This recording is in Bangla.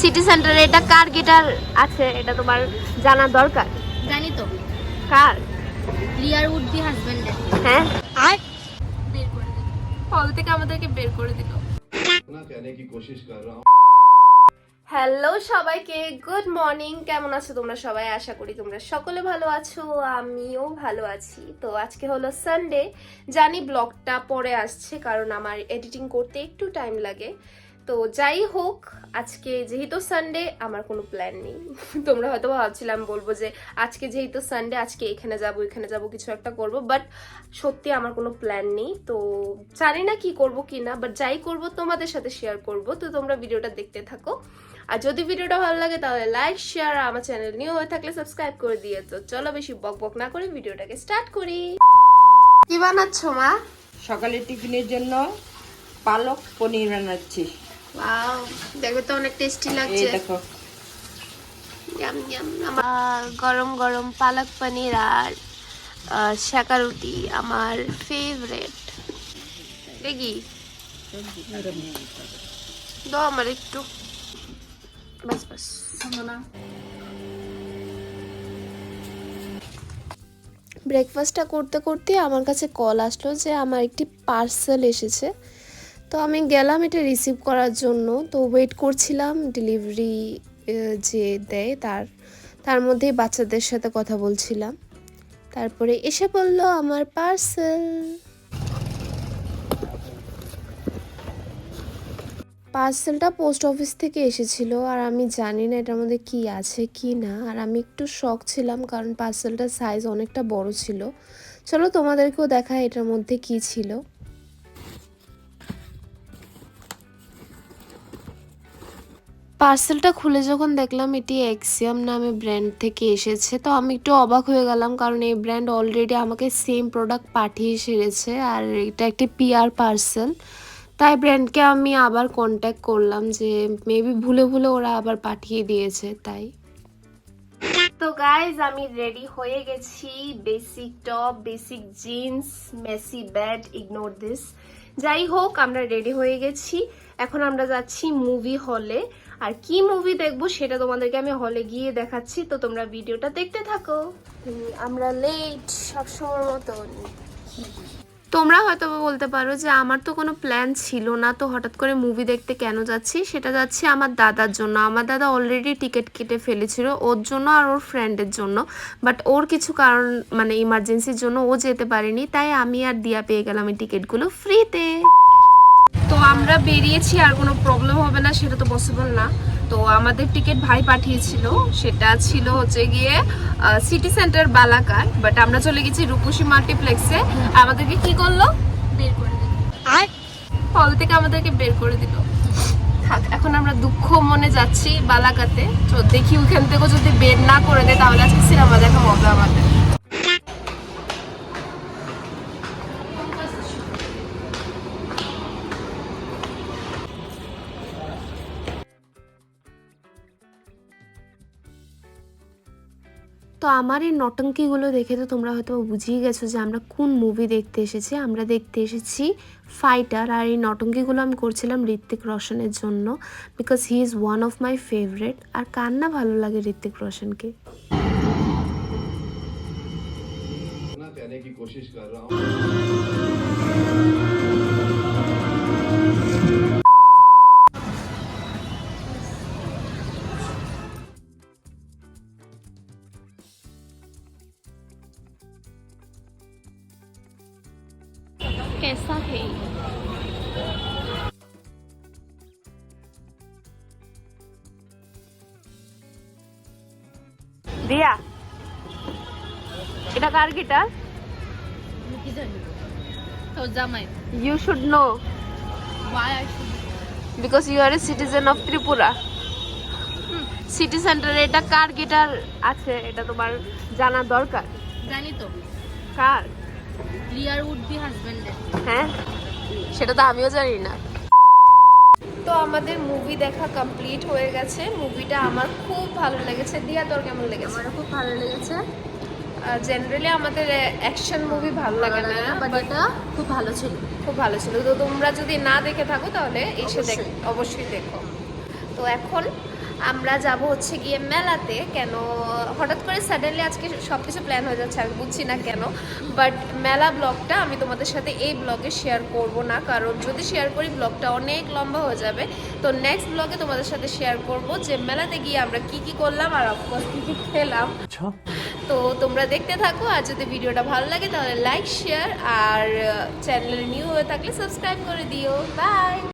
সিটি সেন্টারে এটা কার গিটার আছে? এটা তোমার জানা দরকার? জানি তো। কার? লিয়ার উড দি হ্যাঁ। বের করে দিল থেকে আমাদেরকে বের করে দিল। হ্যালো সবাইকে গুড মর্নিং কেমন আছো তোমরা সবাই? আশা করি তোমরা সকলে ভালো আছো আমিও ভালো আছি। তো আজকে হলো সানডে জানি ব্লগটা পরে আসছে কারণ আমার এডিটিং করতে একটু টাইম লাগে। তো যাই হোক আজকে যেহেতু সানডে আমার কোনো প্ল্যান নেই। তোমরা হয়তো ভাবছিলাম বলব যে আজকে যেহেতু সানডে আজকে এখানে যাব এখানে যাব কিছু একটা করব বাট সত্যি আমার কোনো প্ল্যান নেই। তো জানি না কি করব কি না বাট যাই করব তোমাদের সাথে শেয়ার করব। তো তোমরা ভিডিওটা দেখতে থাকো। আর যদি ভিডিওটা ভালো লাগে তাহলে লাইক শেয়ার আর আমার চ্যানেল নিউ হয়ে থাকলে সাবস্ক্রাইব করে দিয়ে তো চলো বেশি বক বক না করে ভিডিওটাকে স্টার্ট করি। কি বানাচ্ছ মা? সকালে টিফিনের জন্য পালক পনির বানাচ্ছি। ওয়াও দেখো তো অনেক টেস্টি লাগছে। দেখো। ইয়াম ইয়াম আমার গরম গরম পালক পনির আর আহ, শাকা রুটি আমার ফেভারেট দেখি। দাও আমার একটু। বাস বাস। ব্রেকফাস্টটা করতে করতে আমার কাছে কল আসলো যে আমার একটি পার্সেল এসেছে। তো আমি গেলাম এটা রিসিভ করার জন্য। তো ওয়েট করছিলাম ডেলিভারি যে দেয় তার তার মধ্যেই বাচ্চাদের সাথে কথা বলছিলাম। তারপরে এসে বলল, আমার পার্সেল পার্সেলটা পোস্ট অফিস থেকে এসেছিল আর আমি জানি না এটার মধ্যে কি আছে কি না। আর আমি একটু শখ ছিলাম কারণ পার্সেলটার সাইজ অনেকটা বড় ছিল। চলো তোমাদেরকেও দেখা এটার মধ্যে কি ছিল। পার্সেলটা খুলে যখন দেখলাম এটি এক্সিয়াম নামে ব্র্যান্ড থেকে এসেছে, তো আমি একটু অবাক হয়ে গেলাম কারণ এই ব্র্যান্ড অলরেডি আমাকে সেম প্রোডাক্ট পাঠিয়ে সেরেছে আর এটা একটি পিআর পার্সেল তাই ব্র্যান্ডকে আমি আবার কন্ট্যাক্ট করলাম যে মেবি ভুলে ভুলে ওরা আবার পাঠিয়ে দিয়েছে, তাই। তো গাইজ আমি রেডি হয়ে গেছি। Basic top basic jeans messy bad ignore this যাই হোক, আমরা রেডি হয়ে গেছি। এখন আমরা যাচ্ছি মুভি হলে আর কি মুভি দেখব সেটা তোমাদেরকে আমি হলে গিয়ে দেখাচ্ছি। তো তোমরা ভিডিওটা দেখতে থাকো। আমরা লেট সবসময় মতন তোমরা হয়তো বলতে পারো যে আমার তো কোনো প্ল্যান ছিল না তো হঠাৎ করে মুভি দেখতে কেন যাচ্ছি? সেটা যাচ্ছি আমার দাদার জন্য। আমার দাদা অলরেডি টিকিট কেটে ফেলেছিল ওর জন্য আর ওর ফ্রেন্ডের জন্য। বাট ওর কিছু কারণ মানে ইমার্জেন্সির জন্য ও যেতে পারেনি তাই আমি আর দিয়া পেয়ে গেলাম এই টিকিটগুলো ফ্রিতে তো আমরা বেরিয়েছি আর কোনো প্রবলেম হবে না সেটা তো পসিবল না। তো আমাদের টিকিট ভাই পাঠিয়েছিল সেটা ছিল হচ্ছে গিয়ে সিটি সেন্টার বালাকার বাট আমরা চলে গেছি রূপসী মাল্টিপ্লেক্সে আমাদেরকে কি করল? বের করে দিল। হল থেকে আমাদেরকে বের করে দিল। থাক এখন আমরা দুঃখ মনে যাচ্ছি বালাকাতে। তো দেখি ওইখান থেকে যদি বের না করে দেয় তাহলে আজকে সিনেমা দেখা হবে আমাদের। তো আমার এই নটঙ্কিগুলো দেখে তো তোমরা হয়তো বুঝিয়ে গেছো যে আমরা কোন মুভি দেখতে এসেছি আমরা দেখতে এসেছি ফাইটার আর এই নটঙ্কিগুলো আমি করছিলাম ঋত্বিক রোশনের জন্য because he is one of my favourite আর কার না ভালো লাগে ঋত্বিক রোশনকে ना कहने की कोशिश कर रहा हूँ कैसा है দিয়া এটা কার গিটার আমি কি জানি তো জামাই you should know why I should because you are a citizen of Tripura city সেন্টারে এটা কার গিটার আছে এটা তোমার জানা দরকার জানি তো কার লিয়ার উড বি হ্যাঁ? সেটা তো আমিও জানি না। তো আমাদের মুভি দেখা কমপ্লিট হয়ে গেছে। মুভিটা আমার খুব ভালো লেগেছে। দিয়া তোর কেমন লেগেছে? আমার খুব ভালো লেগেছে। জেনারেলি আমাদের অ্যাকশন মুভি ভালো লাগে না বাট এটা খুব ভালো ছিল। খুব ভালো ছিল। তো তোমরা যদি না দেখে থাকো তাহলে এসে দেখ। অবশ্যই দেখো। তো এখন আমরা যাব হচ্ছে গিয়ে মেলাতে কেন হঠাৎ করে সাডেনলি আজকে সব কিছু প্ল্যান হয়ে যাচ্ছে আমি বুঝছি না কেন বাট মেলা ব্লগটা আমি তোমাদের সাথে এই ব্লগে শেয়ার করব না কারণ যদি শেয়ার করি ব্লগটা অনেক লম্বা হয়ে যাবে তো নেক্সট ব্লগে তোমাদের সাথে শেয়ার করব যে মেলাতে গিয়ে আমরা কি কি করলাম আর অফকোর্স কি কি খেলাম। তো তোমরা দেখতে থাকো আর যদি ভিডিওটা ভালো লাগে তাহলে লাইক শেয়ার আর চ্যানেলে নিউ হয়ে থাকলে সাবস্ক্রাইব করে দিও। বাই